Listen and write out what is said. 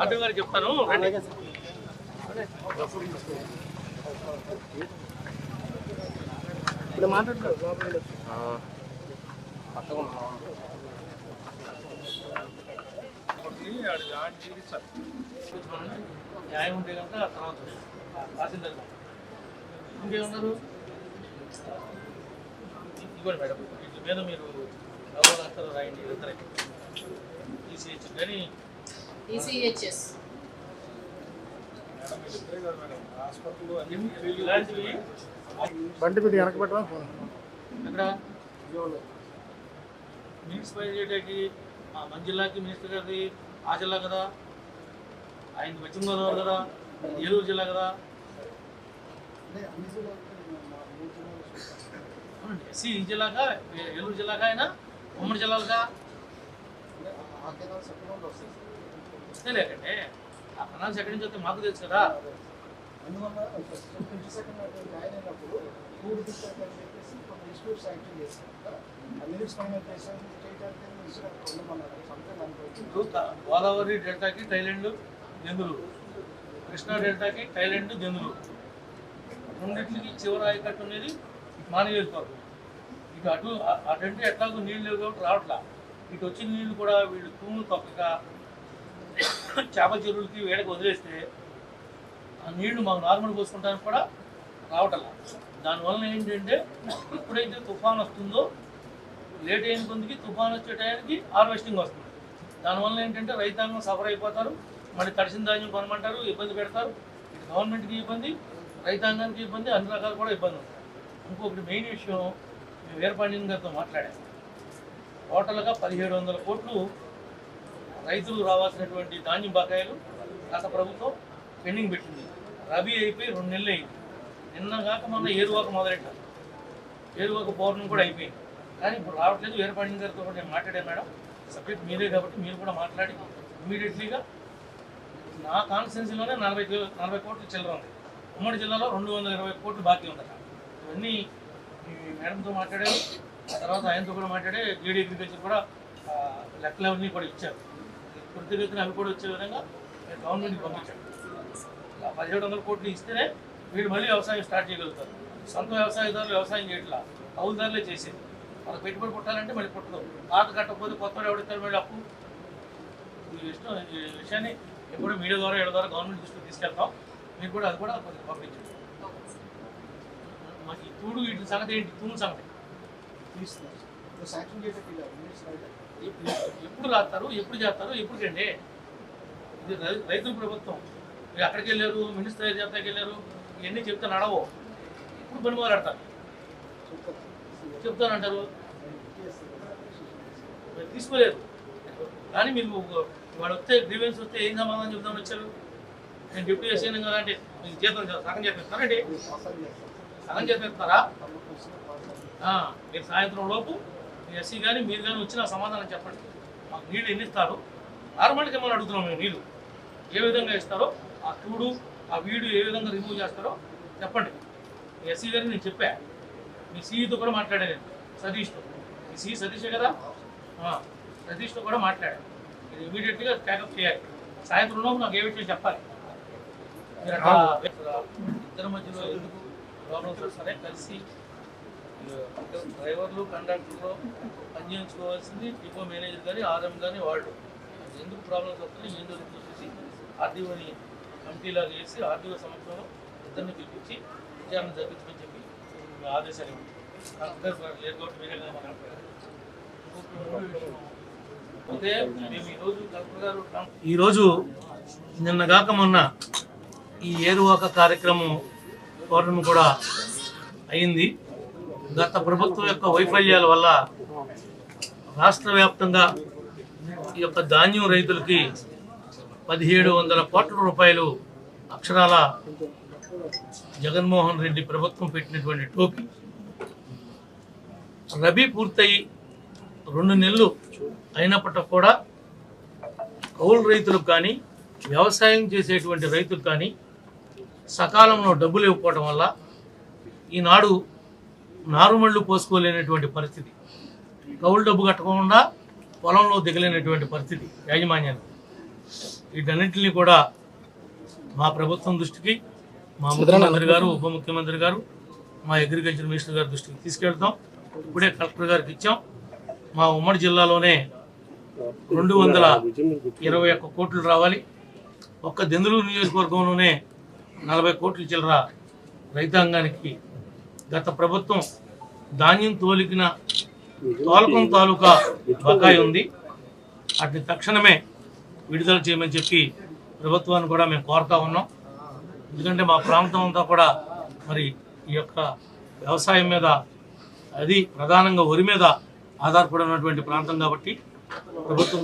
Auto గారు చెప్తాను. ఇప్పుడు మాట్లాడుతున్నారు లోపల వెళ్ళొచ్చు. న్యాయం ఉంటే కనుక తర్వాత తహసీల్దార్. ఇంకేమన్నారు? ఇవ్వండి మేడం. వీటి మీద మీరు రాస్తారు రాయండి ఇద్దరే ఈసీహెచ్ కానీ ఈసీహెచ్ఎస్. బండి పెట్టి వెనక పెట్టడం ఫోన్. ఎక్కడ? మున్సిపల్ చేయడానికి ఆ మన జిల్లాకి మినిస్టర్ గారిది ఆ జిల్లా కదా? ఆయన పశ్చిమ గోదావరి కదా ఏలూరు జిల్లా కదా. ఎస్సీ ఈ జిల్లాకా ఏ- ఏలూరు జిల్లాకా ఆయన ఉమ్మడి జిల్లాలుగా లేకంటే ఆ ప్రణాళిక ఎక్కడి నుంచి వస్తే మాకు తెలుసు కదా. గోదావరి డెల్టాకి థైలాండ్ జంతువులు. కృష్ణా డెల్టాకి థైలాండ్ జంతువులు. రెండింటికి చివరి ఆయకట్టు అనేది మానేసుకోరు ఇక అటు అ- అటంటే ఎట్లాగో నీళ్ళు లేవు కాబట్టి రావట్లా. ఇటు వచ్చిన నీళ్ళు కూడా వీళ్ళు తూములు తొక్కక చేప చెరువులకి వేడకి వదిలేస్తే ఆ నీళ్ళు మాకు నార్మల్ పోసుకుంటానికి కూడా రావటల్లా దానివల్ల ఏంటంటే ఎప్పుడైతే తుఫాన్ వస్తుందో లేట్ అయిన కొందికి తుఫాన్ వచ్చే టైంకి హార్వెస్టింగ్ వస్తుంది. దానివల్ల ఏంటంటే రైతాంగం సఫర్ అయిపోతారు. మళ్ళీ తడిసిన ధాన్యం కొనమంటారు ఇబ్బంది పెడతారు. ఇటు గవర్నమెంట్కి ఇబ్బంది రైతాంగానికి ఇబ్బంది అన్ని రకాలు కూడా ఇబ్బంది ఉంది ఇంకొకటి మెయిన్ విషయం మేము వీరపాండ్యం గారితో మాట్లాడాము టోటల్గా పదిహేడు వందల కోట్లు రైతులకు రావాల్సినటువంటి ధాన్యం బకాయిలు గత ప్రభుత్వం పెండింగ్ పెట్టింది. రబీ అయిపోయి రెండు నెలలు అయింది. నిన్న కాక మొన్న ఏరువాక మొదలెట్టారు ఏరువాక పౌర్ణం కూడా అయిపోయింది. కానీ ఇప్పుడు రావట్లేదు. వీరపాండ్యం గారితో కూడా నేను మాట్లాడాను మేడం. సబ్జెక్ట్ మీరే కాబట్టి మీరు కూడా మాట్లాడి ఇమీడియట్లీగా నా కాన్స్టిట్యున్సీలోనే నలభై నలభై కోట్లు చిల్లర ఉంది. ఉమ్మడి జిల్లాలో రెండు వందల ఇరవై కోట్లు బాకీ ఉందట. ఇవన్నీ ఈ మేడంతో మాట్లాడారు. ఆ తర్వాత ఆయనతో కూడా మాట్లాడే జీడీ అగ్రికల్చర్ కూడా ఆ, లెక్కలు అవన్నీ కూడా ఇచ్చారు. త్వరితగతిన అవి కూడా వచ్చే విధంగా నేను గవర్నమెంట్కి పంపించారు. ఆ పదిహేడు వందల కోట్లు ఇస్తేనే వీడు మళ్ళీ వ్యవసాయం స్టార్ట్ చేయగలుగుతారు. సొంత వ్యవసాయదారులు వ్యవసాయం చేయట్లా. కౌలుదారులే చేసేది. వాళ్ళకి పెట్టుబడి పుట్టాలంటే మళ్ళీ పుట్టదు పాత కట్టకపోతే కొత్త ఎవడతారు మళ్ళీ అప్పు? ఈ ఇష్టం ఈ విషయాన్ని ఎప్పుడు మీడియా ద్వారా ఏడు ద్వారా గవర్నమెంట్ దృష్టికి తీసుకెళ్తాం. మీరు కూడా అది కూడా కొంచెం పంపించండి. మాకు ఈ తూడు వీటి సంగతి ఏంటి? తూము సంగతి. ఎప్పుడు రాస్తారు? ఎప్పుడు చేస్తారు? ఎప్పుడు కండి ఇది రైతుల ప్రభుత్వం. మీరు అక్కడికి వెళ్ళారు మినిస్టర్ చేతకి వెళ్ళారు ఇవన్నీ చెప్తే నడవో. ఇప్పుడు పని మొదలెడతారు. చెప్తానంటారు తీసుకోలేదు. కానీ మీరు వాడు వస్తే గ్రీవెన్స్ వస్తే ఏం సమాధానం చెప్తామని వచ్చారు నేను డిప్యూటీ చేసాను కదా అంటే మీకు జీతం సగం చేపిస్తారండి సగం చేపిస్తారా? ఆ, మీరు సాయంత్రం లోపు మీ ఎస్సీ కానీ మీరు కానీ వచ్చి సమాధానం చెప్పండి. మాకు నీళ్ళు ఎన్ని ఇస్తారు? నార్మల్గా ఏమని అడుగుతున్నాం మేము నీళ్ళు ఏ విధంగా ఇస్తారో ఆ చూడు ఆ వీడియో ఏ విధంగా రిమూవ్ చేస్తారో చెప్పండి. మీ ఎస్సీ గారిని నేను చెప్పా. మీ సీఈతో కూడా మాట్లాడాను నేను. సతీష్తో. మీ సీ సతీషే కదా? సతీష్తో కూడా మాట్లాడాను. ఇది ఇమీడియట్గా ప్యాకప్ చేయాలి. సాయంత్రం లోపు నాకు ఏ విషయం చెప్పాలి? మీరు అట్లా ఇద్దరి మధ్యలో ఎందుకు ప్రాబ్లమ్స్ వస్తారే కలిసి డ్రైవర్లు కండక్టర్లు పనిచేయించుకోవాల్సింది డిపో మేనేజర్ కానీ ఆర్ఎం కానీ వాళ్ళు. ఎందుకు ప్రాబ్లమ్స్ వస్తున్నాయి ఏం జరుగుతుందో చూసి ఆర్డీఓని కమిటీలాగా చేసి ఆర్డీఓ సమక్షంలో ఇద్దరిని పిలిపించి విచారణ జరిపించమని చెప్పి ఆదేశాలు ఇవ్వండి. కాబట్టి మీరే కదా మాట్లాడారు. ఇంకొక విషయం. అయితే మేము ఈరోజు నిన్నగాక మొన్న ఈ ఏరువాక కార్యక్రమం పౌర్ణం కూడా అయింది. గత ప్రభుత్వం యొక్క వైఫల్యాల వల్ల రాష్ట్ర వ్యాప్తంగా ఈ యొక్క ధాన్యం రైతులకి పదిహేడు వందల కోట్ల రూపాయలు అక్షరాల జగన్మోహన్ రెడ్డి ప్రభుత్వం పెట్టినటువంటి టోపీ. రబీ పూర్తయి రెండు నెలలు అయినప్పటికి కూడా కౌలు రైతులకు కానీ వ్యవసాయం చేసేటువంటి రైతులు కానీ సకాలంలో డబ్బులు ఇవ్వకపోవడం వల్ల ఈనాడు నారుమళ్ళు పోసుకోలేనటువంటి పరిస్థితి. కౌలు డబ్బు కట్టకుండా పొలంలో దిగలేనటువంటి పరిస్థితి యాజమాన్యానికి. వీటన్నిటిని కూడా మా ప్రభుత్వం దృష్టికి మా ముఖ్యమంత్రి గారు ఉప ముఖ్యమంత్రి గారు మా అగ్రికల్చర్ మినిస్టర్ గారి దృష్టికి తీసుకెళ్తాం. ఇప్పుడే కలెక్టర్ గారికి ఇచ్చాం. మా ఉమ్మడి జిల్లాలోనే రెండు వందల ఇరవై ఒక్క కోట్లు రావాలి. ఒక్క దెందులూరు నియోజకవర్గంలోనే నలభై కోట్ల చిల్లర రైతాంగానికి గత ప్రభుత్వం ధాన్యం తోలికిన తోలకం తాలూకా బకాయి ఉంది. వాటిని తక్షణమే విడుదల చేయమని చెప్పి ప్రభుత్వాన్ని కూడా మేము కోరుతా ఉన్నాం. ఎందుకంటే మా ప్రాంతం అంతా కూడా మరి ఈ యొక్క వ్యవసాయం మీద అది ప్రధానంగా వరి మీద ఆధారపడి ఉన్నటువంటి ప్రాంతం కాబట్టి ప్రభుత్వం